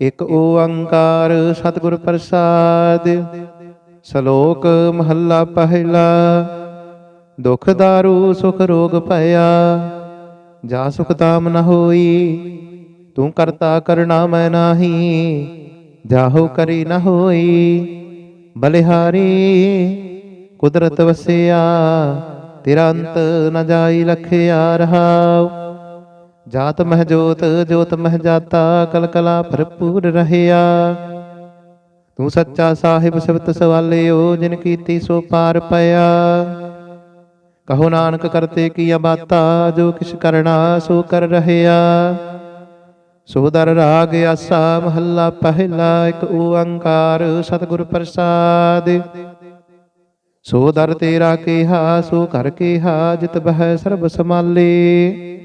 ਇਕ ਓੰਕਾਰ ਸਤਿਗੁਰ ਪ੍ਰਸਾਦ। ਸ਼ਲੋਕ ਮਹੱਲਾ ਪਹਿਲਾ, ਦੁਖ ਦਾਰੂ ਸੁਖ ਰੋਗ ਭਇਆ, ਜਾ ਸੁਖ ਤਾਮ ਨ ਹੋਈ, ਤੂੰ ਕਰਤਾ ਕਰਣਾ ਮੈਂ ਨਾਹੀ, ਜਾਹੋ ਕਰੀ ਨ ਹੋਈ। ਬਲਿਹਾਰੀ, ਕੁਦਰਤ ਵਸਿਆ, ਤੇਰਾ ਅੰਤ ਨ ਜਾਈ ਲਖਿਆ ਰਹਾਉ। ਜਾਤ ਮਹਿ ਜੋਤ ਜੋਤ ਮਹਿ ਜਾਤਾ ਕਲ ਕਲਾ ਭਰਪੂਰ ਰਹਿਆ। ਤੂੰ ਸੱਚਾ ਸਾਹਿਬ ਸਿਵਤ ਸਵਾਲਿਓ, ਜਿਨ ਕੀਤੀ ਸੋ ਪਾਰ ਪਿਆ। ਕਹੋ ਨਾਨਕ ਕਰਤੇ ਕੀ ਬਾਤਾ, ਜੋ ਕਿਛ ਕਰਨਾ ਸੋ ਕਰ ਰਹਿਆ। ਸੋ ਰਾਗ ਆਸਾ, ਮਹੱਲਾ ਪਹਿਲਾ, ਇੱਕ ਓੰਕਾਰ ਸਤਿਗੁਰ ਪ੍ਰਸਾਦ। ਸੋ ਤੇਰਾ ਕਿਹਾ, ਸੋ ਕਰ ਕੀਹਾ, ਜਿਤ ਬਹਿ ਸਰਬ ਸਮਾਲੇ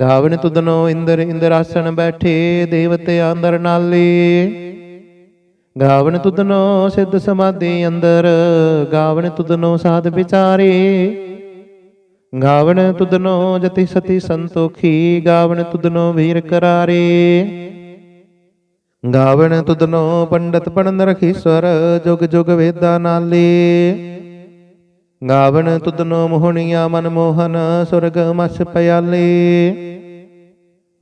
ਗਾਵਨ ਤੁਧਨੋ ਇੰਦਰ ਇੰਦਰਾਸਣ ਬੈਠੇ, ਦੇਵਤੇ ਅੰਦਰ ਨਾਲੇ। ਗਾਵਣ ਤੁਧਨੋ ਸਿੱਧ ਸਮਾਧੀ ਅੰਦਰ, ਗਾਵਨ ਤੁਧਨੋ ਸਾਧ ਵਿਚਾਰੇ। ਗਾਵਨ ਤੁਧਨੋ ਜਤੀ ਸਤੀ ਸੰਤੋਖੀ, ਗਾਵਨ ਤੁਧਨੋ ਵੀਰ ਕਰਾਰੇ। ਗਾਵਨ ਤੁਧਨੋ ਪੰਡਤ ਪੜਨ ਰਖੀਸਵਰ ਜੁਗ ਜੁਗ ਵੇਦਾ ਨਾਲੇ। ਗਾਵਣ ਤੁਧਨੋ ਮੋਹਣੀਆਂ ਮਨ ਮੋਹਨ, ਸੁਰਗ ਮਸ ਪਿਆਲੇ।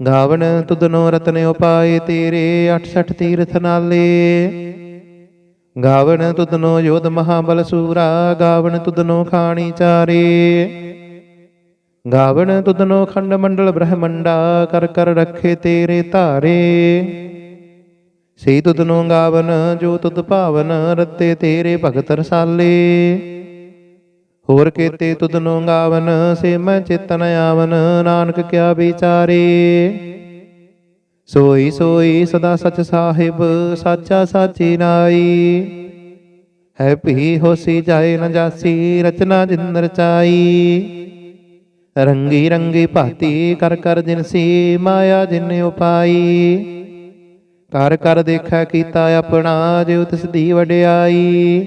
ਗਾਵਣ ਤੁਧਨੋ ਰਤਨ ਉਪਾਏ ਤੇਰੇ 68 ਤੀਰਥ ਨਾਲੇ। ਗਾਵਣ ਤੁਧਨੋ ਯੋਧ ਮਹਾਬਲ ਸੂਰਾ, ਗਾਵਣ ਤੁਧਨੋ ਖਾਣੀ ਚਾਰੇ। ਗਾਵਣ ਤੁਧਨੋ ਖੰਡ ਮੰਡਲ ਬ੍ਰਹਮੰਡਾ, ਕਰ ਕਰ ਰੱਖੇ ਤੇਰੇ ਧਾਰੇ। ਸੇ ਤੁਧਨੋ ਗਾਵਨ, ਜੋ ਤੁਧ ਭਾਵਨ, ਰਤੇ ਤੇਰੇ ਭਗਤ ਰਸਾਲੇ। ਹੋਰ ਕੀਤੇ ਤੁਧਨੋ ਗਾਵਨ ਸੇ ਮੈਂ ਚਿਤਨ ਆਵਨ ਨਾਨਕ ਕਿਆ ਵਿਚਾਰੇ। ਸੋਈ ਸੋਈ ਸਦਾ ਸਚ ਸਾਹਿਬ ਸਾਚਾ ਸਾਚੀ ਨਾਈ। ਹੈ ਭੀ ਹੋਸੀ ਜਾਏ ਨ ਜਾਸੀ ਰਚਨਾ ਜਿਨ ਰਚਾਈ ਰੰਗੀ ਰੰਗੀ ਭਾਤੀ ਕਰ ਕਰ ਜਿਨਸੀ ਮਾਇਆ ਜਿਨ ਉਪਾਈ। ਕਰ ਕਰ ਦੇਖੈ ਕੀਤਾ ਆਪਣਾ ਜਿਉ ਤਿਸ ਦੀ ਵਡਿਆਈ।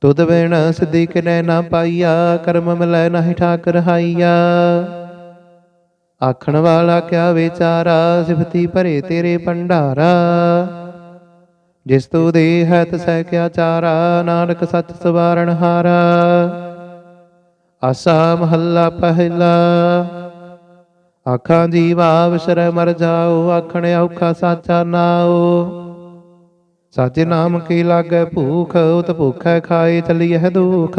ਤੁਧ ਬਿਨ ਸਿੱਧੀ ਨੈ ਨਾ ਪਾਈਆ, ਕਰਮ ਮਿਲੈ ਨਾਹੀ ਠਾਕ ਰਹਾਈਆ ਆਖਣ ਵਾਲਾ ਕਿਆ ਵਿਚਾਰਾ, ਸਿਫਤੀ ਭਰੇ ਤੇਰੇ ਭੰਡਾਰਾ। ਜਿਸ ਤੂ ਦੇ ਹੈ ਤਸੈ ਕਿਆ ਚਾਰਾ, ਨਾਨਕ ਸੱਚ ਸਵਾਰਣ ਹਾਰਾ। ਆਸਾ ਮਹੱਲਾ ਪਹਿਲਾ। ਆਖਾਂ ਜੀਵਾ ਵਿਸਰੈ ਮਰ ਜਾਓ, ਆਖਣ ਔਖਾ ਸਾਚਾ ਨਾਓ। ਸਾਚੇ ਨਾਮ ਕੀ ਲਾਗੈ ਭੂਖ, ਉਤ ਭੁਖੈ ਖਾਏ ਚਲੀਐ ਦੁਖ।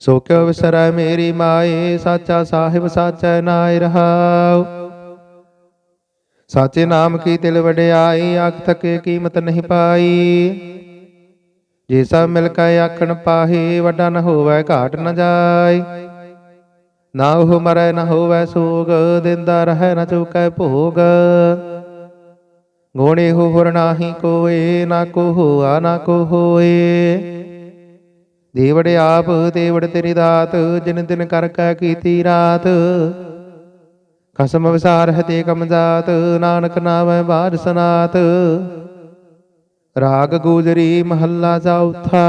ਸੋ ਕਿਉ ਵਿਸਰੈ ਮੇਰੀ ਮਾਏ, ਸਾਚਾ ਸਾਹਿਬ ਸਾਚੈ ਨਾਇ ਰਹਾਉ। ਸਾਚੇ ਨਾਮ ਕੀ ਤਿਲ ਵਡਿਆਈ ਆਖ ਥਕੇ ਕੀਮਤ ਨਹੀਂ ਪਾਈ। ਜੇ ਸਭ ਮਿਲ ਕੇ ਆਖਣ ਪਾਹੀ, ਵੱਡਾ ਨ ਹੋਵੇ ਘਾਟ ਨ ਜਾਏ। ਨਾ ਉਹ ਮਰੈ ਨ ਹੋਵੇ ਸੋਗ, ਦਿੰਦਾ ਰਹਿ ਨ ਚੁਕੈ ਭੋਗ। ਗੋਣੇ ਹੋਰ ਨਾਹੀ ਕੋਏ, ਨਾ ਕੋ ਹੋਆ ਨਾ ਕੋ ਹੋਏ ਦੇਵੜ ਆਪ, ਦੇਵੜ ਤੇਰੀ ਦਾਤ, ਜਿਨ ਦਿਨ ਕਰ ਕੈ ਕੀਤੀ ਰਾਤ। ਖਸਮ ਵਿਸਾਰ ਹੈ ਕਮਜ਼ਾਤ ਨਾਨਕ ਨਾਮੈ ਬਾਰ ਸਨਾਤ। ਰਾਗ ਗੂਜਰੀ ਮਹੱਲਾ ਚੌਥਾ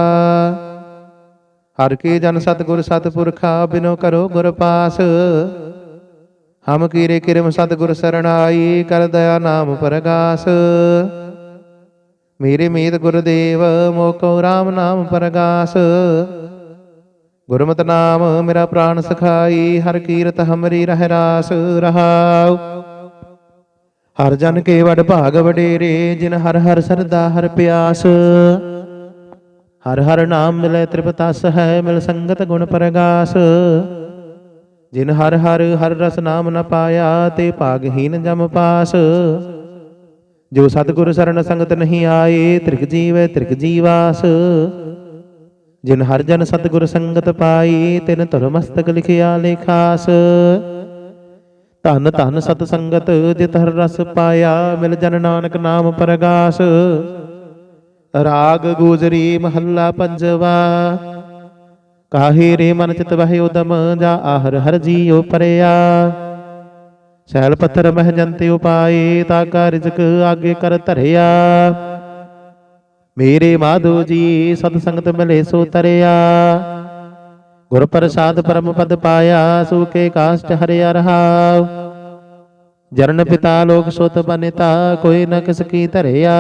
ਹਰ ਕੇ ਜਨ ਸਤਗੁਰ ਸਤਪੁਰਖਾ, ਬਿਨੋ ਕਰੋ ਗੁਰ ਪਾਸ। ਹਮ ਕੀਰੇ ਕਿਰਮ ਸਤਗੁਰ ਸਰਣਾਈ ਕਰ ਦਇਆ ਨਾਮ ਪਰਗਾਸ। ਮੇਰੇ ਮੀਤ ਗੁਰਦੇਵ, ਮੋਕੋ RAM ਨਾਮ ਪਰਗਾਸ। ਗੁਰਮਤਿ ਨਾਮ ਮੇਰਾ ਪ੍ਰਾਨ ਸਖਾਈ, ਹਰ ਕੀਰਤ ਹਮਰੀ ਰਹਿ ਰਾਸ ਰਹਾਉ। ਹਰ ਜਨ ਕੇ ਵਡ ਭਾਗ ਵਡੇਰੇ, ਜਿਨ ਹਰ ਹਰ ਸਰਦਾ ਹਰ ਪਿਆਸ। ਹਰ ਹਰ ਨਾਮ ਮਿਲੇ ਤ੍ਰਿਪਤਾਸ ਹੈ ਮਿਲ ਸੰਗਤ ਗੁਣ ਪ੍ਰਗਾਸ। ਜਿਨ ਹਰ ਹਰ ਹਰ ਰਸ ਨਾਮ ਨ ਪਾਇਆ ਤੇ ਭਾਗਹੀਨ ਜਮ ਪਾਸ। ਜੋ ਸਤਿਗੁਰ ਸਰਣ ਸੰਗਤ ਨਹੀਂ ਆਏ ਤ੍ਰਿਕ ਜੀਵੈ ਤ੍ਰਿਕ ਜੀਵਾਸ। ਜਿਨ ਹਰ ਜਨ ਸਤਿਗੁਰ ਸੰਗਤ ਪਾਈ ਤਿਨ ਧਰ ਮਸਤਕ ਲਿਖਿਆ ਲੇਖਾਸ ਧਨ ਧਨ ਸਤ ਸੰਗਤ ਜਿਤ ਹਰ ਰਸ ਪਾਇਆ, ਮਿਲ ਜਨ ਨਾਨਕ ਨਾਮ ਪ੍ਰਗਾਸ। ਰਾਗ ਗੂਜਰੀ ਮਹੱਲਾ ਪੰਜਵਾ। ਕਾਹੇ ਰੇ ਮਨ ਚਿਤ ਵਹਿ ਉਦਮ, ਜਾ ਆਹਰ ਹਰ ਜੀਉ ਪਰਿਆ। ਸੈਲ ਪੱਥਰ ਮਹਿ ਜੰਤੇ ਉਪਾਏ, ਤਾ ਕਾ ਆਗੇ ਕਰ ਧਰਿਆ। ਮੇਰੇ ਮਾਧੋ ਜੀ, ਸਤ ਸੰਗਤ ਮਿਲੇ ਸੋ ਤਰਿਆ। ਗੁਰ ਪ੍ਰਸਾਦ ਪਰਮ ਪਦ ਪਾਇਆ ਸੂਕੇ ਕਾਸ਼ਟ ਹਰਿਆ ਰਹਾਉ ਜਰਨ ਪਿਤਾ ਲੋਕ ਸੁਤ ਬਨਿਤਾ, ਕੋਈ ਨ ਕਿਸ ਕੀ ਧਰਿਆ।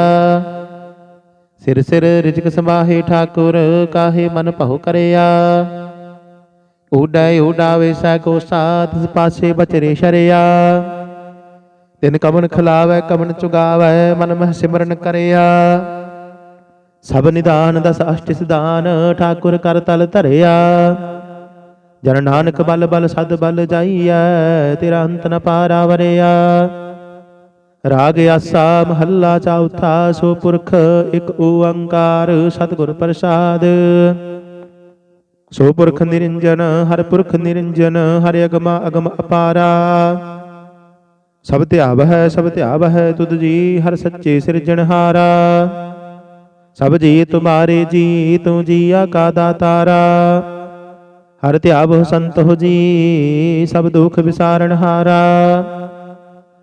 ਸਿਰ ਸਿਰ ਰਿਜਕ ਸਮਾਹੇ ਠਾਕੁਰ, ਕਾਹੇ ਮਨ ਭਉ ਕਰਿਆ? ਉਡੈ ਉਡਾਵੇ ਸੈ ਕੋ ਸਾਥ ਪਾਸੇ ਬਚਰੇ ਸ਼ਰਿਆ। ਤਿਨ ਕਮਨ ਖਿਲਾਵੈ, ਕਮਨ ਚੁਗਾਵੈ, ਮਨ ਮਹਿ ਸਿਮਰਨ ਕਰਿਆ। ਸਭ ਨਿਦਾਨ ਦਸ ਅਸ਼ਟ ਸਿਧਾਨ, ਠਾਕੁਰ ਕਰ ਤਲ ਧਰਿਆ। ਜਨ ਨਾਨਕ ਬਲ ਬਲ ਸਦ ਬਲ ਜਾਈਐ, ਤੇਰਾ ਅੰਤ ਨ ਪਾਰਾ ਵਰਿਆ। ਰਾਗ ਆਸਾ ਮਹੱਲਾ ਚੌਥਾ, ਸੋ ਪੁਰਖ ਇੱਕ ਓੰਕਾਰ ਸਤਿਗੁਰ ਪ੍ਰਸਾਦ। ਸੋ ਪੁਰਖ ਨਿਰੰਜਨ, ਹਰ ਪੁਰਖ ਨਿਰੰਜਨ, ਹਰਿ ਅਗਮ ਅਗਮ ਅਪਾਰਾ। ਸਭ ਧਿਆਵ ਹੈ ਸਭ ਧਿਆਵ ਹੈ ਤੁਧ ਜੀ, ਹਰ ਸੱਚੇ ਸਿਰਜਣਹਾਰਾ ਸਭ ਜੀ ਤੁਮਾਰੇ ਜੀ ਤੂੰ ਜੀਆ ਕਾ ਦਾਤਾਰਾ। ਹਰ ਧਿਆਵ ਸੰਤ ਹੋ ਜੀ, ਸਭ ਦੁਖ ਵਿਸਾਰਣਹਾਰਾ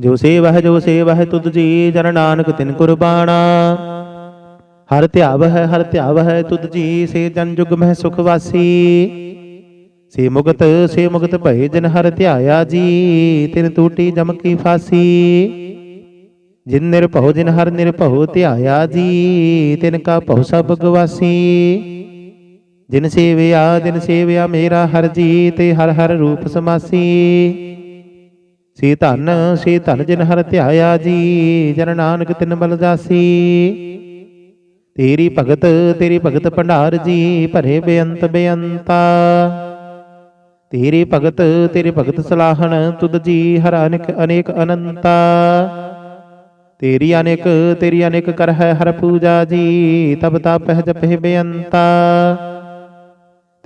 ਜੋ ਸੇਵਾ ਹੈ ਜੋ ਸੇਵਾ ਹੈ ਤੁਧ ਜੀ, ਜਨ ਨਾਨਕ ਤਿਨ ਕੁਰਬਾਨਾ। ਹਰ ਧਿਆਵ ਹੈ ਹਰ ਧਿਆਵ ਹੈ ਤੁਧ ਜੀ, ਸੇ ਜਨ ਜੁਗ ਮਹਿ ਸੁਖ ਵਾਸੀ। ਸੇ ਮੁਗਤ ਸੇ ਮੁਗਤ ਭਏ ਜਿਨ ਹਰ ਧਿਆਇਆ ਜੀ, ਤਿਨ ਟੂਟੀ ਜਮ ਕੀ ਫਾਸੀ। ਜਿਨ ਨਿਰਭਉ, ਜਿਨ ਹਰ ਨਿਰਭਉ ਧਿਆਇਆ ਜੀ, ਤਿਨ ਕਾ ਭਉ ਸਭ ਗਵਾਸੀ। ਜਿਨ ਸੇਵਿਆ ਜਿਨ ਸੇਵਿਆ ਮੇਰਾ ਹਰ ਜੀ, ਤੇ ਹਰ ਹਰ ਰੂਪ ਸਮਾਸੀ। ਸੇ ਧਨ ਸੇ ਧਨ ਜਿਨ ਹਰ ਧਿਆਇਆ ਜੀ, ਜਨ ਨਾਨਕ ਤਿਨ ਬਲ ਜਾਸੀ ਤੇਰੀ ਭਗਤ ਤੇਰੀ ਭਗਤ ਭੰਡਾਰ ਜੀ, ਭਰੇ ਬੇਅੰਤ ਬੇਅੰਤਾ। ਤੇਰੀ ਭਗਤ ਤੇਰੀ ਭਗਤ ਸਲਾਹਣ, ਤੁਧ ਜੀ ਹਰ ਅਨੇਕ ਅਨੇਕ ਅਨੰਤਾ। ਤੇਰੀ ਅਨੇਕ ਤੇਰੀ ਅਨੇਕ ਕਰ ਹੈ ਹਰ ਪੂਜਾ ਜੀ, ਤਬ ਤਪ ਜਪਹਿ ਬੇਅੰਤਾ।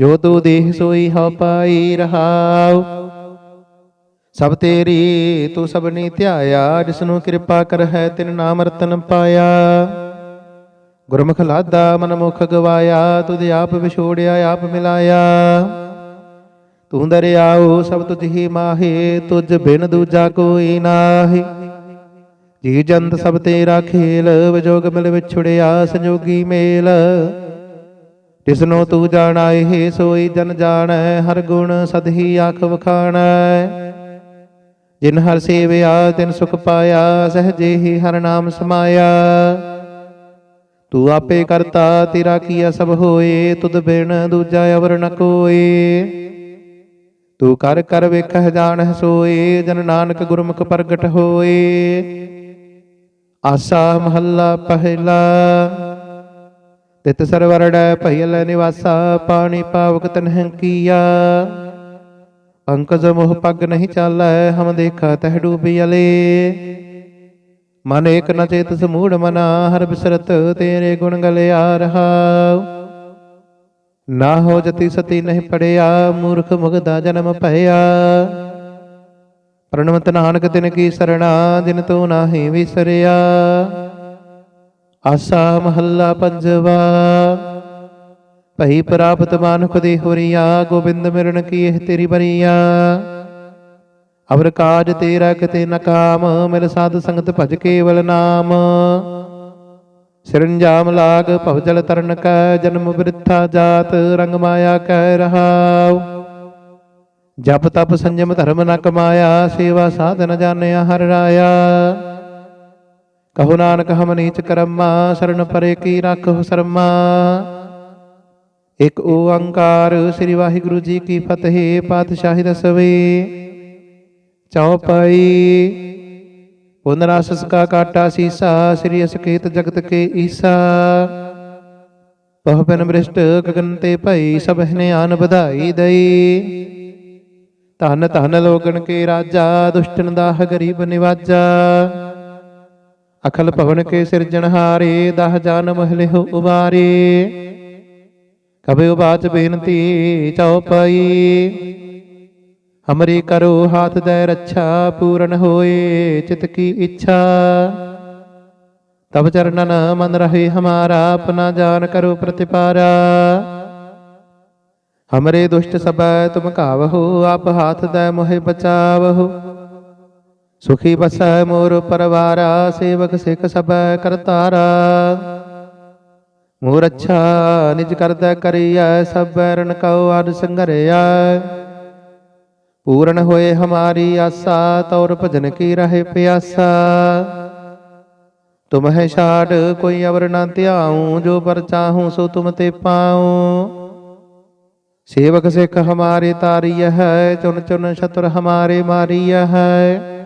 ਜੋ ਤੂੰ ਦੇਹ ਸੋਈ ਹਉ ਪਾਈ ਰਹਾਉ। ਸਭ ਤੇਰੀ ਤੂੰ ਸਭਨੀ ਧਿਆਇਆ, ਜਿਸ ਨੂੰ ਕਿਰਪਾ ਕਰ ਹੈ ਤਿਨ ਨਾਮ ਰਤਨ ਪਾਇਆ। ਗੁਰਮੁਖ ਲਾਦਾ ਮਨ ਮੁਖ ਗਵਾਇਆ, ਤੁਧ ਆਪ ਵਿਛੋੜਿਆ, ਆਪ ਮਿਲਾਇਆ। ਤੂੰ ਦਰਿਆਉ, ਸਭ ਤੁਝ ਹੀ ਮਾਹੇ, ਤੁਝ ਬਿਨ ਦੂਜਾ ਕੋਈ ਨਾਹੀ। ਜੀ ਜੰਤ ਸਭ ਤੇਰਾ ਖੇਲ, ਵਿਜੋਗ ਮਿਲ ਵਿਛੜਿਆ, ਸੰਜੋਗੀ ਮੇਲ। ਜਿਸਨੂੰ ਤੂੰ ਜਾਣਾਏ ਹੈ ਸੋਈ ਜਨ ਜਾਣੈ, ਹਰ ਗੁਣ ਸਦਹੀ ਆਖ ਵਖਾਣੈ। ਜਿਨ ਹਰ ਸੇਵਿਆ, ਤਿਨ ਸੁਖ ਪਾਇਆ, ਸਹਜੇ ਹੀ ਹਰ ਨਾਮ ਸਮਾਇਆ। ਤੂੰ ਆਪੇ ਕਰਤਾ, ਤੇਰਾ ਕੀਆ ਸਭ ਹੋਏ, ਤੁਧ ਬਿਨ ਦੂਜਾ ਅਵਰ ਨ ਕੋਏ। ਤੂੰ ਕਰ ਕਰ ਵੇਖਹਿ, ਜਾਣਹਿ ਸੋਏ, ਜਨ ਨਾਨਕ ਗੁਰਮੁਖ ਪ੍ਰਗਟ ਹੋਏ। ਆਸਾ ਮਹੱਲਾ ਪਹਿਲਾ। ਤਿਤ ਸਰਵਰੜੈ ਭਇਲ ਨਿਵਾਸਾ, ਪਾਣੀ ਪਾਵਕ ਤਨਹਿ ਕੀਆ ਅੰਕਜ ਮੋਹ ਪੱਗ ਨਹੀਂ ਚਾਲੈ, ਹਮ ਦੇਖਾ ਤਹਿ ਡੂਬੀ ਮਨ ਏਕ ਨ ਚੇਤ ਸਮੂੜ ਮਨਾ, ਹਰ ਬਿਸਰਤ ਤੇਰੇ ਗੁਣ ਗਲਿਆ ਰਹਾਉ ਨਾ ਹੋ ਜਤੀ ਸਤੀ ਨਹੀਂ ਪੜਿਆ, ਮੂਰਖ ਮੁਗਦਾ ਜਨਮ ਭਇਆ। ਪ੍ਰਣਵਤ ਨਾਨਕ ਤਿਨ ਕੀ ਸਰਣਾ, ਜਿਨ ਤੂੰ ਨਾਹੀ ਵਿਸਰਿਆ। ਆਸਾ ਮਹੱਲਾ ਪੰਜਵਾ। ਭਈ ਪ੍ਰਾਪਤ ਮਾਨੁਖ ਦੇ ਹੋਰੀਆ, ਗੋਬਿੰਦ ਮਿਰਨ ਕੀ ਇਹ ਤੇਰੀ ਬਰੀਆ। ਅਵਰ ਕਾਜ ਤੇਰਾ ਕਿਤੇ ਨਕਾਮ ਮਿਲ ਸਾਧ ਸੰਗਤ ਭਜ ਕੇਵਲ ਨਾਮ। ਸਿਰੰਜਾਮ ਲਾਗ ਭਵਜਲ ਤਰਨ ਕੈ, ਜਨਮ ਬਿਰਥਾ ਜਾਤ, ਰੰਗ ਮਾਇਆ ਕਹਿ ਰਹਾਉ। ਜਪ ਤਪ ਸੰਜਮ ਧਰਮ ਨ ਕਮਾਇਆ, ਸੇਵਾ ਸਾਧਨ ਜਾਣਿਆ ਹਰ ਰਾਇਆ। ਕਹੋ ਨਾਨਕ, ਹਮ ਨੀਚ ਕਰਮਾ, ਸ਼ਰਨ ਪਰੇ ਕੀ ਰੱਖੋ ਸਰਮਾ। ਇਕ ਓੰਕਾਰ ਸ੍ਰੀ ਵਾਹਿਗੁਰੂ ਜੀ ਕੀ ਫਤਿਹ, ਪਾਤਸ਼ਾਹੀ ਦਸਵੇਂ। ਚੌਪਈ ਪੁਨਰਾਸ ਕਾ ਕਾਟਾ ਸੀਸਾ, ਸ੍ਰੀ ਅਸਕੇਤ ਜਗਤ ਕੇ ਈਸਾ। ਬਹੁ ਬਿਨ ਬ੍ਰਿਸ਼ਟ ਗਗਨ ਤੇ ਭਈ, ਸਭ ਨੇ ਆਨ ਵਧਾਈ ਦਈ। ਧਨ ਧਨ ਲੋਗਣ ਕੇ ਰਾਜਾ, ਦੁਸ਼ਟਨ ਦਾ ਗਰੀਬ ਨਿਵਾਜਾ। ਅਖਲ ਭਵਨ ਕੇ ਸਿਰਜਣਹਾਰੇ ਦਹ ਜਾਨ ਮਹਲੇ ਹੋ ਉਬਾਰੇ। ਕਬੇ ਉਬਾਚ ਬੇਨਤੀ ਚਉਪਈ ਹਮਰੀ ਕਰੋ ਹਾਥ ਦੇ ਰੱਛਾ ਪੂਰਨ ਹੋਏ, ਚਿਤ ਕੀ ਇੱਛਾ। ਤਬ ਚਰਨਨ ਮਨ ਰਹੇ ਹਮਾਰਾ, ਆਪਣਾ ਜਾਨ ਕਰੋ ਪ੍ਰਤਿਪਾਰਾ। ਹਮਰੇ ਦੁਸ਼ਟ ਸਬੈ ਤੁਮ ਕਾਵਹੋ ਆਪ ਹਾਥ ਦੇ ਮੋਹਿ ਬਚਾਵਹੋ। ਸੁਖੀ ਬਸੈ ਮੋਰ ਪਰਵਾਰਾ ਸੇਵਕ ਸਿਖ ਸਬੈ ਕਰਤਾਰਾ ਮੋਰ ਅੱਛਾ ਨਿਜ ਕਰਦਾ ਕਰੀਐ ਸਭ ਬੈਰਨ ਕਉ ਅਦ ਸੰਘਰਿਆ ਪੂਰਨ ਹੋਏ ਹਮਾਰੀ ਆਸਾ ਤੌਰ ਭਜਨ ਕੀ ਰਹੇ ਪਿਆਸਾ ਤੁਮ ਹੈ ਛਾੜ ਕੋਈ ਅਵਰ ਨਾ ਧਿਆਉ ਜੋ ਪਰ ਚਾਹੂੰ ਸੋ ਤੁਮ ਤੇ ਪਾਉ ਸੇਵਕ ਸਿੱਖ ਹਮਾਰੇ ਤਾਰੀय ਹੈ ਚੁਨ ਚੁਨ ਸ਼ਤਰ ਹਮਾਰੇ ਮਾਰੀय ਹੈ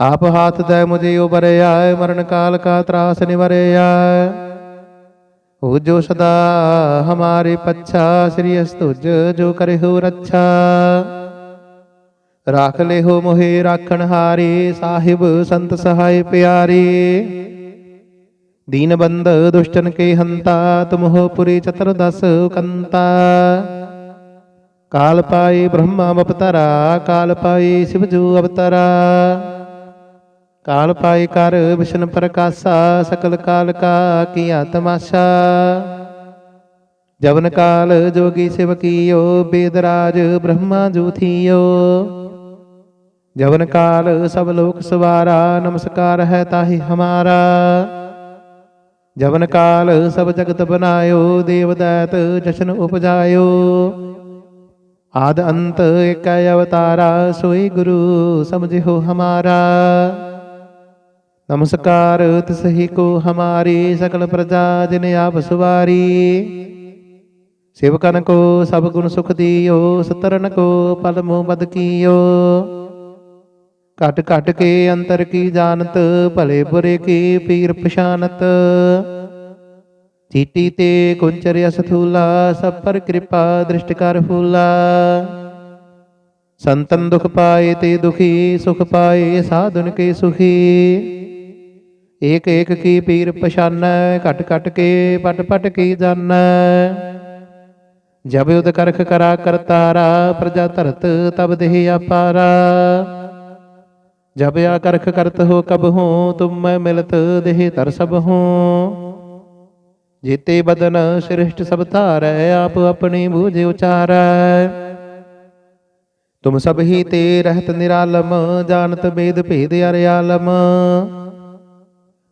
ਆਪ ਹਾਥ ਦੇ ਮੁਝੇ ਉਬਰਿਆ, ਮਰਨ ਕਾਲ ਕਾ ਤਰਾਸ ਨਿਵਰਿਆ। ਹੋ ਜੋ ਸਦਾ ਹਮਾਰੇ ਪੱਛਾ, ਸ੍ਰੀ ਅਸਤੁਜ ਜੋ ਕਰੇ ਹੋ ਰੱਛਾ। ਰਾਖ ਲੈ ਹੋ ਮੋਹਿ ਰਾਖਣ ਹਾਰੇ, ਸਾਹਿਬ ਸੰਤ ਸਹਾਇ ਪਿਆਰੇ। ਦੀਨ ਬੰਦ ਦੁਸ਼ਟਨ ਕੇ ਹੰਤਾ ਤੁਮਹੁ ਪੁਰੀ ਚਤਰ ਦਸ ਕੰਤਾ। ਕਾਲ ਪਾਈ ਬ੍ਰਹਮਾ ਅਵਤਾਰਾ ਕਾਲ ਪਾਈ ਸਿਵ ਜੂ ਅਵਤਾਰਾ। ਕਾਲ ਪਾਈ ਕਰ, ਵਿਸ਼ਨ ਪ੍ਰਕਾਸ਼ਾ, ਸਕਲ ਕਾਲ ਕਾ ਕੀਆ ਤਮਾਸ਼ਾ ਜਵਨ ਕਾਲ ਜੋਗੀ ਸਿਵ ਕੀਓ ਬੇਦਰਾਜ ਬ੍ਰਹਮਾ ਜੂ ਥੀਓ ਜਵਨ ਕਾਲ ਸਭ ਲੋਕ ਸਵਾਰਾ, ਨਮਸਕਾਰ ਹੈ ਤਾਹੀ ਹਮਾਰਾ। ਜਵਨ ਕਾਲ ਸਭ ਜਗਤ ਬਨਾਇਓ, ਦੇਵਦਾਤ ਜਸ਼ਨ ਉਪਜਾਇਓ। ਆਦ ਅੰਤ ਏਕੈ ਅਵਤਾਰਾ, ਸੋਈ ਗੁਰੂ ਸਮਝਿਓ ਹਮਾਰਾ। ਨਮਸਕਾਰ ਤਿਸਹੀ ਕੋ ਹਮਾਰੀ ਸਕਲ ਪ੍ਰਜਾ ਜਿਨ ਆਪ ਸੁਵਾਰੀ। ਸੇਵਕਨ ਕੋ ਸਭ ਗੁਣ ਸੁਖ ਦੀਓ, ਸਤਰਨ ਕੋ ਪਲ ਮੋਹ ਬਦ ਕੀਓ। ਘਟ ਘਟ ਕੇ ਅੰਤਰ ਕੀ ਜਾਣਤ, ਭਲੇ ਬੁਰੇ ਕੀ ਪੀਰ ਪਛਾਨਤ। ਚੀਟੀ ਤੇ ਕੁੰਚਰ ਅਸਥੂਲਾ ਸਭ ਪਰ ਕਿਰਪਾ ਦ੍ਰਿਸ਼ਟ ਕਰ ਫੂਲਾ। ਸੰਤਨ ਦੁਖ ਪਾਏ ਤੇ ਦੁਖੀ, ਸੁਖ ਪਾਏ ਸਾਧੁਨ ਕੇ ਸੁਖੀ। ਏਕ ਏਕ ਕੀ ਪੀਰ ਪਛਾਨੈ ਘਟ ਘਟ ਕੇ ਪਟ ਪਟ ਕੀ ਜਾਣੈ ਜਬ ਉਦ ਕਰਖ ਕਰਾ ਕਰਤਾਰਾ ਪ੍ਰਜਾ ਧਰਤ ਤਬ ਦੇਹ ਆਪਾਰਾ ਜਬ ਆ ਕਰਖ ਕਰਤ ਹੋ ਕਬ ਹੂੰ, ਤੁਮ ਮੈਂ ਮਿਲਤ ਦੇਹ ਤਰ ਸਭ ਹੂੰ। ਜੀਤੇ ਬਦਨ ਸ੍ਰਿਸ਼ਟ ਸਭ ਧਾਰੈ, ਆਪ ਆਪਣੀ ਬੂਝ ਉਚਾਰੈ। ਤੁਮ ਸਭ ਹੀ ਤੇ ਰਹਿਤ ਨਿਰਾਲਮ, ਜਾਣਤ ਬੇਦ ਭੇਦ ਅਰਿਆਲਮ।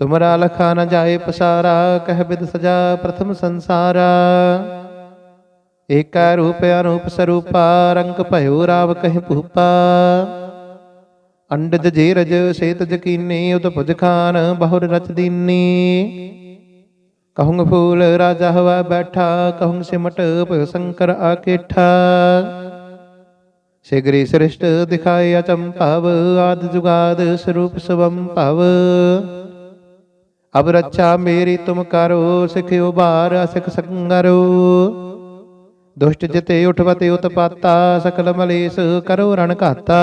ਤੁਮਰਾ ਲਖਾ ਨ ਜਾਏ ਪਸਾਰਾ, ਕਹਿ ਬਿਦ ਸਜਾ ਪ੍ਰਥਮ ਸੰਸਾਰਾ। ਏਕੈ ਰੂਪ ਅਨੂਪ ਸਰੂਪਾ, ਰੰਗ ਭਇਓ ਰਾਵ ਕਹਿ ਭੂਪਾ। ਅੰਡਜ ਜੀਰਜ ਸੇਤ ਜਕੀਨੀ ਉਦ ਖਾਨ ਬਹੁਰ ਰਚ ਦੀਨੀ। ਕਹੂੰ ਫੂਲ ਰਾਜਾ ਹਵਾ ਬੈਠਾ ਕਹੂੰ ਸਿਮਟ ਭਇ ਸ਼ੰਕਰ ਆਕੇਠਾ ਸਿਗਰੀ ਸ੍ਰਿਸ਼ਟ ਦਿਖਾਏ ਅਚੰਭਵ, ਆਦ ਜੁਗਾਦ ਸਰੂਪ ਸਵੰ ਭਵ ਅਬ ਰੱਛਾ ਮੇਰੀ ਤੁਮ ਕਰੋ, ਸਿਖ ਬਾਰ ਸਿਖ ਸੰਗਰੋ। ਦੁਸ਼ਟ ਜਿਤੇ ਉਠਵਤੇ ਉਤਪਾਤਾ, ਸਕਲ ਮਲੇਸ ਕਰੋ ਰਣ ਘਾਤਾ।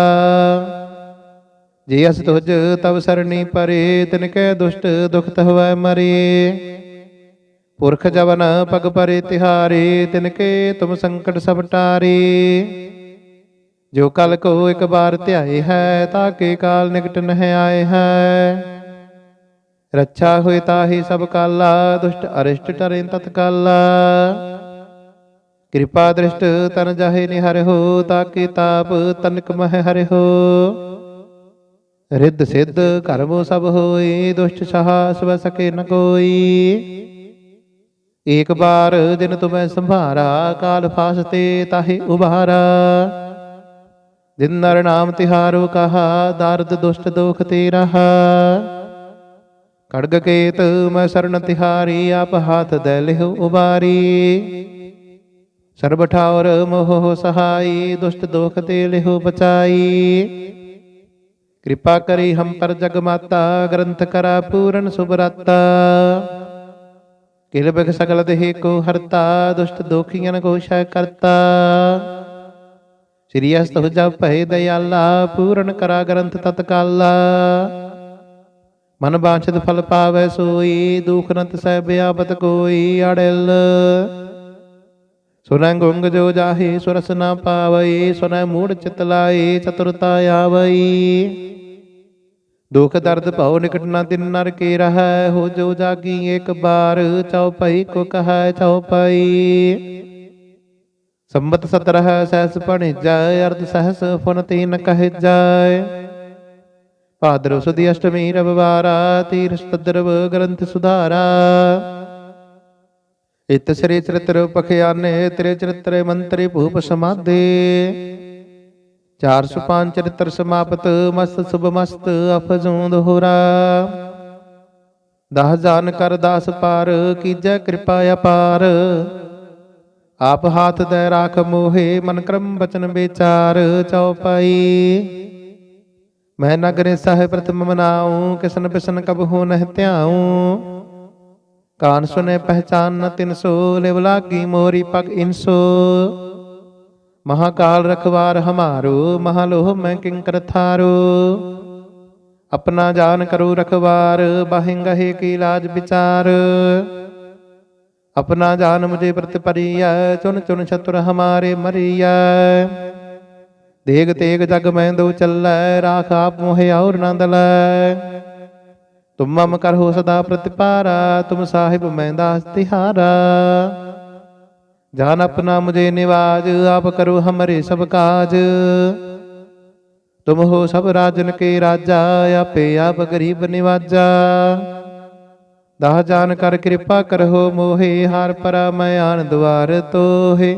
ਜੇ ਅਸ ਤੁਜ ਤਵ ਸਰਣੀ ਪਰੇ, ਤਿਨ ਕੈ ਦੁਸ਼ਟ ਦੁਖ ਹੋਵੈ ਮਰੇ। ਪੁਰਖ ਜਵਨ ਪਗ ਪਰੇ ਤਿਹਾਰੇ, ਤਿਨ ਕੇ ਤੁਮ ਸੰਕਟ ਸਭ ਟਾਰੇ। ਜੋ ਕਲ ਕੋ ਇੱਕ ਬਾਰ ਧਿਆਏ ਹੈ ਤਾਕੇ ਕਾਲ ਨਿਕਟ ਨਹਿ ਆਏ ਹੈ। ਰੱਛਾ ਹੋਏ ਤਾਹੀ ਸਭ ਕਾਲਾ, ਦੁਸ਼ਟ ਅਰਿਸ਼ਟ ਟਰੇ ਤਤਕਾਲਾ ਕਿਰਪਾ ਦ੍ਰਿਸ਼ਟ ਤਨ ਜਾਹੇ ਨਿਹਰ ਤਾਕੇ ਤਾਪ ਤਨਕ ਮਹਿ ਹਰਿ ਰਿੱਧ ਸਿੱਧ ਕਰਮੋ ਸਭ ਹੋਏ ਦੁਸ਼ਟ ਸਹਾ ਸਵ ਸਕੇ ਨ ਕੋਈ। ਏਕ ਬਾਰ ਦਿਨ ਤੁਮੈ ਸੰਭਾਰਾ, ਕਾਲ ਫਾਸਤੇ ਤਾਹੇ ਉਬਾਰਾ ਦਿਨ ਨਰ ਨਾਮ ਤਿਹਾਰੋ ਕਹਾ, ਦਰਦ ਦੁਸ਼ਟ ਦੋਖ ਤੇ ਰਹਾ ਖੜਗ ਕੇਤ ਮੈਂ ਸਰਣ ਤਿਹਾਰੀ ਆਪ ਹਾਥ ਦੇ ਲਿਹੁ ਉਬਾਰੀ ਸਰਬ ਠਾਵਰ ਮੋਹ ਸਹਾਈ ਦੁਸ਼ਟ ਦੋਖ ਤੇ ਲਿਹੁ ਬਚਾਈ ਕਿਰਪਾ ਕਰੀ ਹਮ ਪਰ ਜਗ ਮਾਤਾ ਗ੍ਰੰਥ ਕਰਾ ਪੂਰਨ ਸੁਭਰਾਤਾ ਕਿਲ ਬਿਖ ਸਕਲ ਦੇਹ ਕੋ ਹਰਤਾ ਦੁਸ਼ਟ ਦੋਖੀਆਂ ਕੋ ਸ਼ੈ ਕਰਤਾ ਸ੍ਰੀ ਅਸਤ ਜਪ ਭੈ ਦਇਆਲਾ ਪੂਰਨ ਕਰਾ ਗ੍ਰੰਥ ਤਤਕਾਲਾ ਮਨ ਬਾਛਤ ਫਲ ਪਾਵੈ ਸੋਈ, ਦੁਖ ਨਤ ਸਹਿ ਬਿਆਬਤ ਕੋਈ ਅੜਿਲ। ਸੁਨੈ ਗੁੰਗ ਜੋ ਜਾਹੇ, ਸੁਰਸ ਨਾ ਪਾਵਈ, ਸੁਨੈ ਮੂੜ ਚਿਤ ਲਾਏ, ਚਤੁਰਤਾ ਆਵਈ। ਦੁਖ ਦਰਦ ਭਉ ਨਿਕਟ ਨਾ ਤਿਨ ਨਰ ਕੇ ਰਹੈ, ਹੋ ਜੋ ਜਾਗੀ ਇੱਕ ਬਾਰ ਚਉਪਈ ਕੋ ਕਹੈ ਚਉਪਈ ਸੰਮਤ ਸਤਰਹ ਸਹਿਸ ਪਣਿ ਅਰਧ ਸਹਸ ਫੁਨ ਤੀਨ ਕਹਿ ਜਾਏ ਭਾਦਰਵ ਸੁਦੀ ਅਸ਼ਟਮੀ ਰਵਿਵਾਰਾ ਤੀਰ ਸਤਦਰਵ ਗ੍ਰੰਥ ਸੁਧਾਰਾ। ਇਤ ਸ੍ਰੀ ਚਰਿਤ੍ਰ ਪਖਿਆਨੇ ਤੇਰੇ ਚਰਿਤ੍ਰੇ ਮੰਤਰੀ ਭੂਪ ਸਮਾਦੇ 405 ਚਰਿਤ੍ਰ ਸਮਾਪਤ, ਮਸਤ ਸੁਭ ਮਸਤ ਅਫਜੂੰ ਦੋਹਰਾ ਦਹ ਜਾਨ ਕਰ ਦਾਸ ਪਾਰ, ਕੀਜੈ ਕਿਰਪਾ ਅਪਾਰ। ਆਪ ਹਾਥ ਦੇ ਰਾਖ ਮੋਹੇ, ਮਨ ਕਰਮ ਬਚਨ ਵਿਚਾਰ ਚਉਪਾਈ ਮੈਂ ਨਾ ਕਰੇ ਸਾਹਿਬ ਪ੍ਰਤਮ ਮਨਾਉ ਕਿਸਨ ਬਿਸਨ ਕਬ ਹੋ ਨਹਿ ਧਿਆਉ ਕਾਨ ਸੁਨੇ ਪਹਿਚਾਨ ਨ ਤਿਨ ਸੋ, ਲਿਵ ਲਾਗੀ ਮੋਰੀ ਪਗ ਇਨਸੋ ਮਹਾਕਾਲ ਰਖਵਾਰ ਹਮਾਰੋ, ਮਹਾਲੋਹ ਮੈਂ ਕਿੰਕਰ ਥਾਰੋ। ਆਪਣਾ ਜਾਨ ਕਰੋ ਰਖਵਾਰ ਬਾਹਿੰ ਗਹੇ ਕੀ ਲਾਜ ਵਿਚਾਰ। ਆਪਣਾ ਜਾਨ ਮੁਝੇ ਪ੍ਰਤਿ ਪਰੀਐ ਚੁਨ ਚੁਨ ਛਤੁਰ ਹਮਾਰੇ ਮਰੀਐ। ਦੇਗ ਤੇਗ ਜਗ ਮਹਿੰਦੋ ਚੱਲੈ ਰਾਖ ਆਪ ਮੋਹਿ ਔਰ ਨੰਦ ਲੈ ਤੁਮ ਮਮ ਕਰਹੁ ਸਦਾ ਪ੍ਰਤਿਪਾਰਾ, ਤੁਮ ਸਾਹਿਬ ਮਹਿੰਦਾ ਤਿਹਾਰਾ ਜਾਨ ਆਪਣਾ ਮੁਝੇ ਨਿਵਾਜ, ਆਪ ਕਰੋ ਹਮਰੇ ਸਭ ਕਾਜ। ਤੁਮ ਹੋ ਸਭ ਰਾਜਨ ਕੇ ਰਾਜਾ, ਆਪੇ ਆਪ ਗਰੀਬ ਨਿਵਾਜਾ। ਦਾਹ ਜਾਨ ਕਰ ਕਿਰਪਾ ਕਰੋ ਮੋਹੇ, ਹਰ ਪਰਮਿਆਨ ਦੁਆਰ ਤੋਹੇ।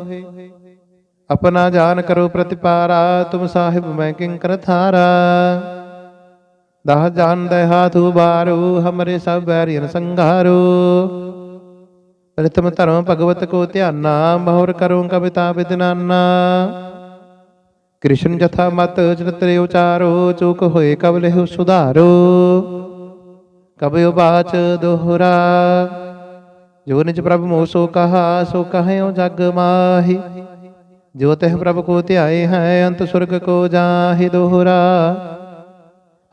ਆਪਣਾ ਜਾਨ ਕਰੋ ਪ੍ਰਤਿਪਾਰਾ, ਤੁਮ ਸਾਹਿਬ ਮੈਂ ਕਿੰ ਕਰ ਥਾਰਾ। ਦਾਹ ਜਾਨ ਦੇ ਹਾਥ ਉਬਾਰੂ, ਹਮਰੇ ਸਭ ਬੈਰੀਨ ਸੰਘਾਰੂ। ਪ੍ਰਥਮ ਧਰਮ ਭਗਵਤ ਕੋ ਧਿਆਨਾ, ਮਹੁਰ ਕਰੋ ਕਵਿਤਾ ਵਿਦਨਾਨਾ ਕ੍ਰਿਸ਼ਨ ਜਥਾ ਮਤ ਚਿਤਰੇ ਉਚਾਰੋ, ਚੁਕ ਹੋਏ ਕਬਲੇ ਸੁਧਾਰੋ। ਕਬਿਉ ਬਾਚ ਦੋਹਰਾ, ਜੋ ਨਿਜ ਪ੍ਰਭ ਮੋਸੋ ਕਹਾ, ਸੋ ਕਹਿਓ ਜਗ ਮਾਹੀ। ਜੋ ਤਹਿ ਪ੍ਰਭ ਕੋ ਧਿਆਏ ਹੈ, ਅੰਤ ਸੁਰਗ ਕੋ ਜਾਹਿ ਦੋਹਰਾ।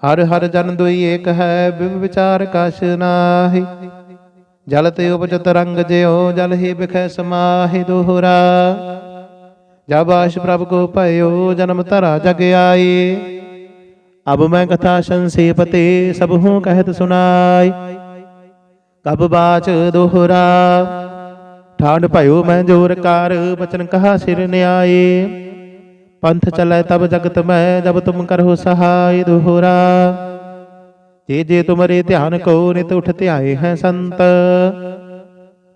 ਹਰ ਹਰ ਜਨ ਦੁਈ ਏਕ ਹੈ, ਬਿਵ ਵਿਚਾਰ ਕਛ ਨਾਹੀ। ਜਲ ਤੇ ਉਪਜਤ ਰੰਗ ਜਿਉ, ਜਲ ਹੀ ਬਿਖੈ ਸਮਾਹਿ ਦੋਹਰਾ। ਜਬ ਆਸ਼ ਪ੍ਰਭ ਕੋ ਭਇਓ, ਜਨਮ ਧਰਾ ਜਗ ਆਈ। ਅਬ ਮੈਂ ਕਥਾ ਸੰਸੇਪਤੇ ਸਭ ਹੂੰ ਕਹਿਤ ਸੁਨਾਈ ਕਬ ਬਾਚ ਦੋਹਰਾ। ਠਾੜ ਭਇਓ ਮੈਂ ਜੋਰ ਕਾਰ, ਬਚਨ ਕਹਾ ਸਿਰ ਨਿਆਏ। ਪੰਥ ਚਲੈ ਤਬ ਜਗਤ ਮੈਂ, ਜਬ ਤੁਮ ਕਰੋ ਸਹਾਇ ਦੁਹਰਾ। ਜੇ ਜੇ ਤੁਮਰੇ ਧਿਆਨ ਕੋ ਨਿਤ ਉਠ ਧਿਆਏ ਹੈ ਸੰਤ,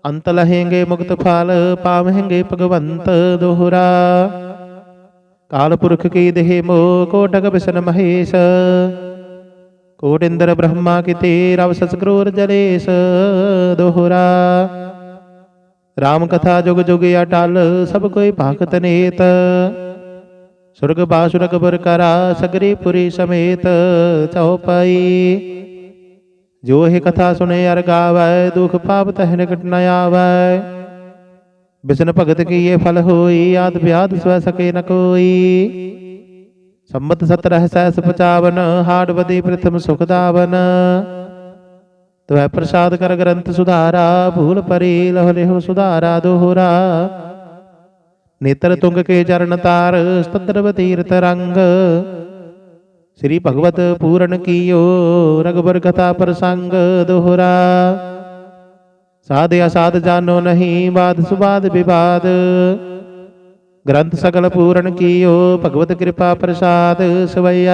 ਅੰਤ ਲਹੇਂਗੇ ਮੁਕਤ ਫਲ, ਪਾਵਹਿਂਗੇ ਭਗਵੰਤ ਦੋਹਰਾ। ਕਾਲ ਪੁਰਖ ਕੀ ਦੇਹ ਮੋ ਕੋਟਕ ਬਿਸ਼ਨ ਮਹੇਸ਼। ਕੋਟ ਇੰਦਰ ਬ੍ਰਹਮਾ ਕੀ ਤੇ ਰਵ ਸਸਕਰੋਰ ਜਲੇਸ਼ ਦੋਹਰਾ। ਰਾਮ ਕਥਾ ਜੁਗ ਜੁਗ ਅਟਲ, ਸਭ ਕੋਈ ਭਾਗਤ ਨੇਤ। ਸੁਰਗ ਬਾਸੁਰਗ ਬਰ ਸਗਰੀ ਪੁਰੀ ਸਮੇਤ ਚਉਪਈ ਜੋ ਇਹ ਕਥਾ ਸੁਨੇ ਅਰ ਗਾਵੈ, ਦੁਖ ਪਾਪ ਤਹਿ ਨਿਕਟ ਨ ਆਵੈ। ਬਿਸਨ ਭਗਤ ਕੀ ਇਹ ਫਲ ਹੋਈ, ਆਦ ਵਿਆਦ ਸਵੈ ਸਕੇ ਨ ਕੋਈ। ਸੰਮਤ ਸਤ ਰਹਿ ਸੈਸ ਪਚਾਵਨ, ਹਾੜ ਬਦੀ ਪ੍ਰਥਮ ਸੁਖ ਦਾਵਨ। ਤਵੈ ਪ੍ਰਸਾਦ ਕਰ ਗ੍ਰੰਥ ਸੁਧਾਰਾ, ਭੂਲ ਪਰੀ ਲਹੁ ਲਿਹੁ ਸੁਧਾਰਾ ਦੋਹਰਾ। ਨੇਤਰ ਤੁੰਗ ਕੇ ਚਰਨ ਤਾਰ ਸਤੰਦਰ ਤੀਰਥ ਰੰਗ। ਸ੍ਰੀ ਭਗਵਤ ਪੂਰਨ ਕੀਓ ਰਗਬਰ ਕਥਾ ਪ੍ਰਸੰਗ ਦੋਹਰਾ। ਸਾਧ ਅਸਾਧ ਜਾਣੋ ਨਹੀਂ, ਬਾਦ ਸੁਬਾਦ ਵਿਵਾਦ। ਗ੍ਰੰਥ ਸਗਲ ਪੂਰਨ ਕੀਓ, ਭਗਵਤ ਕਿਰਪਾ ਪ੍ਰਸਾਦ ਸਵਈਆ।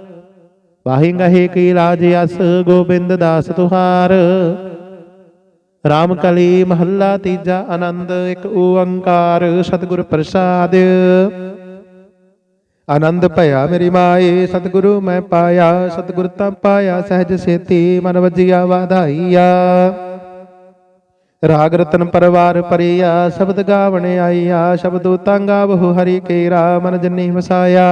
ਵਾਹਿ ਗਹੇ ਕੀ ਰਾਜ ਅਸ ਗੋਬਿੰਦ ਦਾਸ ਤੁਹਾਰ। ਰਾਮ ਕਲੀ ਮਹੱਲਾ ਤੀਜਾ ਆਨੰਦ, ਇੱਕ ਓੰਕਾਰ, ਸਤਿਗੁਰ ਪ੍ਰਸਾਦ। ਆਨੰਦ ਭਇਆ ਮੇਰੀ ਮਾਏ, ਸਤਿਗੁਰੂ ਮੈਂ ਪਾਇਆ, ਸਤਿਗੁਰ ਤਾਂ ਪਾਇਆ, ਸਹਿਜ ਸੇਤੀ ਮਨ ਵਜਿਆ, ਵਾਧਾਈਆ। ਰਾਗ ਰਤਨ ਪਰਵਾਰ ਪਰਿਆ ਸ਼ਬਦ ਗਾਵਣ ਆਈਆ, ਸ਼ਬਦੋ ਤੰਗਾ ਬਹੁ ਹਰੀ ਕੇਰਾ, ਮਨ ਜੰਨੀ ਵਸਾਇਆ।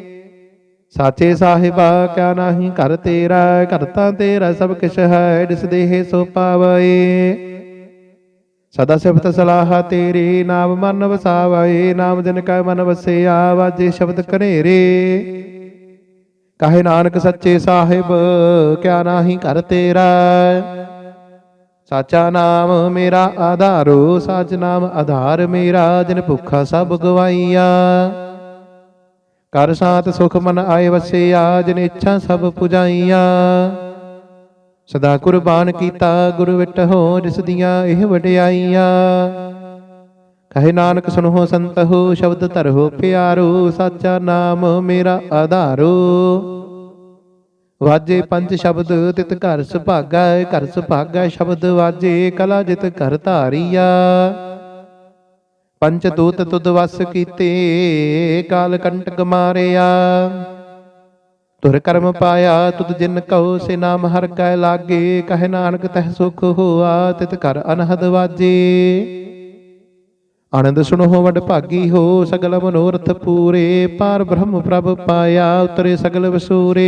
ਸਾਚੇ ਸਾਹਿਬਾ ਕਿਆ ਨਾਹੀ ਘਰ ਤੇਰਾ ਘਰ ਤਾਂ ਤੇਰਾ ਸਭ ਕਿਛ ਹੈ ਜਿਸ ਦੇਹ ਸੋ ਪਾਵਏ ਸਦਾ ਸਿਫਤ ਸਲਾਹ ਤੇਰੀ ਨਾਮ ਮਨ ਵਸਾਵਏ ਨਾਮ ਜਨ ਕੈ ਮਨ ਵਸਿਆ ਵਾਜੇ ਸ਼ਬਦ ਕਨੇਰੇ ਕਹੇ ਨਾਨਕ ਸੱਚੇ ਸਾਹਿਬ ਕਿਆ ਨਾਹੀ ਘਰ ਤੇਰਾ। ਸਾਚਾ ਨਾਮ ਮੇਰਾ ਆਧਾਰੋ ਸਾਚ ਨਾਮ ਆਧਾਰ ਮੇਰਾ ਜਿਨ ਭੁੱਖਾ ਸਭ ਗਵਾਈਆ। ਕਰ ਸਾਤ ਸੁਖ ਮਨ ਆਏ ਵਸਿਆ ਜਿਨ ਇੱਛਾ ਸਭ ਪੁਜਾਈਆਂ। ਸਦਾ ਕੁਰਬਾਨ ਕੀਤਾ ਗੁਰੂ ਵਿਟਹੁ ਜਿਸ ਦੀਆਂ ਇਹ ਵਡਿਆਈਆਂ। ਕਹੇ ਨਾਨਕ ਸੁਨੋ ਸੰਤਹੁ ਸ਼ਬਦ ਧਰਹੁ ਪਿਆਰੋ, ਸਾਚਾ ਨਾਮ ਮੇਰਾ ਆਧਾਰੋ। ਵਾਜੇ ਪੰਜ ਸ਼ਬਦ, ਤਿਤ ਘਰ ਸੁਭਾਗਾ ਘਰ ਸੁਭਾਗਾ ਸ਼ਬਦ ਵਾਜੇ, ਕਲਾ ਜਿਤ ਘਰ ਧਾਰੀਆ। ਪੰਚ ਦੂਤ ਤੁਧ ਵਸ ਕੀਤੇ, ਕਾਲ ਕੰਟਕ ਮਾਰਿਆ। ਤੁਰ ਕਰਮ ਪਾਇਆ, ਤੁਧ ਜਿਨ ਕਉ ਸੇ ਨਾਮ ਹਰ ਕੈ ਲਾਗੇ, ਕਹਿ ਨਾਨਕ ਤਹਿ ਸੁਖ ਹੋਆ, ਤਿਤ ਕਰ ਅਨਹਦ ਵਾਜੇ। ਆਨੰਦ ਸੁਣੋ ਵਡ ਭਾਗੀ ਹੋ, ਸਗਲ ਮਨੋਰਥ ਪੂਰੇ, ਪਾਰ ਬ੍ਰਹਮ ਪ੍ਰਭ ਪਾਇਆ, ਉਤਰੇ ਸਗਲ ਵਸੂਰੇ।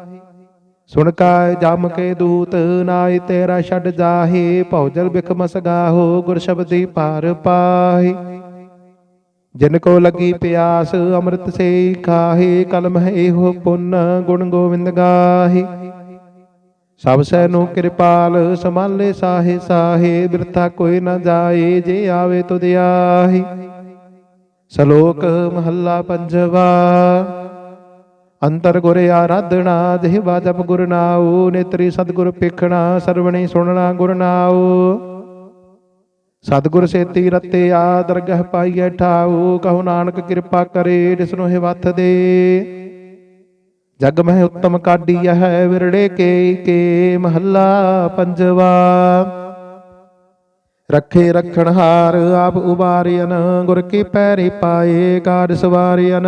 ਸੁਣ ਕਾ ਜਮ ਕੇ ਦੂਤ ਨਾਇ ਤੇਰਾ ਛੱਡ ਜਾਹੇ ਭੌਜਲ ਬਿਖ ਮਸਗਾਹੋ, ਗੁਰ ਸ਼ਬਦੀ ਪਾਰ ਪਾਹੀ। ਜਿਨ ਕੋ ਲੱਗੀ ਪਿਆਸ, ਅੰਮ੍ਰਿਤ ਸੇ ਖਾਹੇ, ਕਲਮ ਹੈ ਇਹੋ ਪੁੰਨ, ਗੁਣ ਗੋਵਿੰਦ ਗਾਹੇ। ਸਭ ਸੈ ਨੂੰ ਕਿਰਪਾਲ, ਸੰਭਾਲੇ ਸਾਹੇ ਸਾਹੇ, ਬਿਰਥਾ ਕੋਈ ਨਾ ਜਾਏ, ਜੇ ਆਵੇ ਤੁਧ ਆਹੀ। ਸ਼ਲੋਕ ਮਹੱਲਾ ਪੰਜਵਾ। ਅੰਤਰ ਗੁਰ ਆਰਾਧਣਾ ਜਿਹਵਾ ਜਪ ਗੁਰ ਨਾਉ, ਨੇਤਰੀ ਸਤਿਗੁਰ ਪੇਖਣਾ ਸਰਵਣੀ ਸੁਣਨਾ ਗੁਰ ਨਾਉ। ਸਤਿਗੁਰ ਸੇਤੀ ਰਤਿਆ ਦਰਗਹ ਪਾਈਐ ਠਾਉ, ਕਹੋ ਨਾਨਕ ਕਿਰਪਾ ਕਰੇ, ਜਿਸ ਨੂੰ ਇਹ ਦੇ। ਜਗ ਮਹਿ ਉੱਤਮ ਕਾਢੀਐ ਹੈ ਵਿਰੜੇ ਕੇ ਕੇ, ਮਹੱਲਾ ਪੰਜਵਾ। ਰੱਖੇ ਰਖਣ ਹਾਰ ਆਪ ਉਬਾਰਿਆਨ ਗੁਰ ਕੀ ਪੈਰੀ ਪਾਏ ਕਾੜ ਸਵਾਰਿਆਨ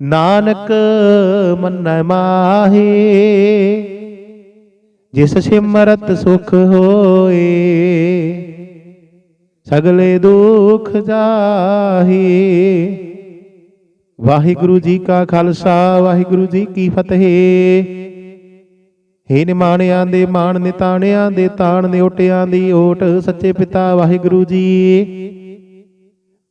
ਨਾਨਕ ਮੰਨੈ ਮਾਹੀ, ਜਿਸ ਸਿਮਰਤ ਸੁਖ ਹੋਏ, ਸਗਲੇ ਦੁਖ ਜਾਹੀ। ਵਾਹਿਗੁਰੂ ਜੀ ਕਾ ਖਾਲਸਾ, ਵਾਹਿਗੁਰੂ ਜੀ ਕੀ ਫਤਿਹ। ਹੇ ਨਿਮਾਣਿਆਂ ਦੇ ਮਾਣ ਨਿਤਾਣਿਆਂ ਦੇ ਤਾਣ ਨਿਉਟਿਆਂ ਦੀ ਓਟ, ਸੱਚੇ ਪਿਤਾ ਵਾਹਿਗੁਰੂ ਜੀ।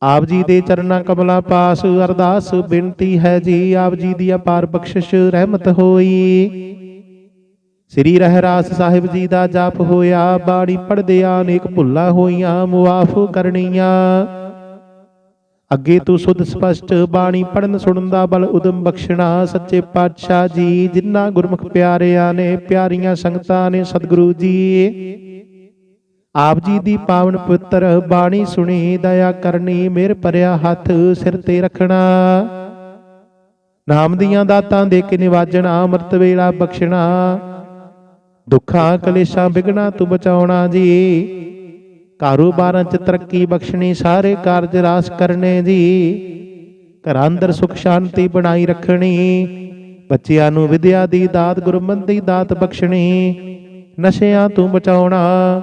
ਆਪ ਜੀ ਦੇ ਚਰਨਾਂ ਕਮਲਾਂ ਪਾਸ, ਅਰਦਾਸ ਬੇਨਤੀ ਹੈ ਜੀ, ਆਪ ਜੀ ਦੀ ਅਪਾਰ ਬਖਸ਼ਿਸ਼ ਰਹਿਮਤ ਹੋਈ। ਸ੍ਰੀ ਰਹਿਰਾਸ ਸਾਹਿਬ ਜੀ ਦਾ ਜਾਪ ਹੋਇਆ, ਬਾਣੀ ਪੜਦਿਆਂ ਅਨੇਕ ਭੁੱਲਾਂ ਹੋਈਆਂ, ਮੁਆਫ ਕਰਨੀਆਂ। ਅੱਗੇ ਤੂੰ ਸੁਧ ਸਪਸ਼ਟ ਬਾਣੀ ਪੜਨ ਸੁਣਨ ਦਾ ਬਲ ਉਦਮ ਬਖਸ਼ਣਾ, ਸੱਚੇ ਪਾਤਸ਼ਾਹ ਜੀ, ਜਿਨ੍ਹਾਂ ਗੁਰਮੁਖ ਪਿਆਰਿਆਂ ਨੇ, ਪਿਆਰੀਆਂ ਸੰਗਤਾਂ ਨੇ, ਸਤਿਗੁਰੂ ਜੀ। ਆਪ ਜੀ ਦੀ ਪਾਵਨ ਪੁੱਤਰ ਬਾਣੀ ਸੁਣੀ, ਦਇਆ ਕਰਨੀ, ਮਿਹਰ ਭਰਿਆ ਹੱਥ ਸਿਰ ਤੇ ਰੱਖਣਾ। ਨਾਮ ਦੀਆਂ ਦਾਤਾਂ ਦੇ ਕੇ ਨਿਵਾਜਣਾ, ਅੰਮ੍ਰਿਤ ਵੇਲਾ ਬਖਸ਼ਣਾ। ਦੁੱਖਾਂ ਕਲੇਸ਼ਾਂ ਵਿਗਣਾ ਤੂੰ ਬਚਾਉਣਾ ਜੀ। ਕਾਰੋਬਾਰਾਂ 'ਚ ਤਰੱਕੀ ਬਖਸ਼ਣੀ, ਸਾਰੇ ਕਾਰਜ ਰਾਸ ਕਰਨੇ ਜੀ। ਘਰਾਂ ਅੰਦਰ ਸੁਖ ਸ਼ਾਂਤੀ ਬਣਾਈ ਰੱਖਣੀ। ਬੱਚਿਆਂ ਨੂੰ ਵਿਦਿਆ ਦੀ ਦਾਤ, ਗੁਰਮਤਿ ਦੀ ਦਾਤ ਬਖਸ਼ਣੀ। ਨਸ਼ਿਆਂ ਤੋਂ ਬਚਾਉਣਾ।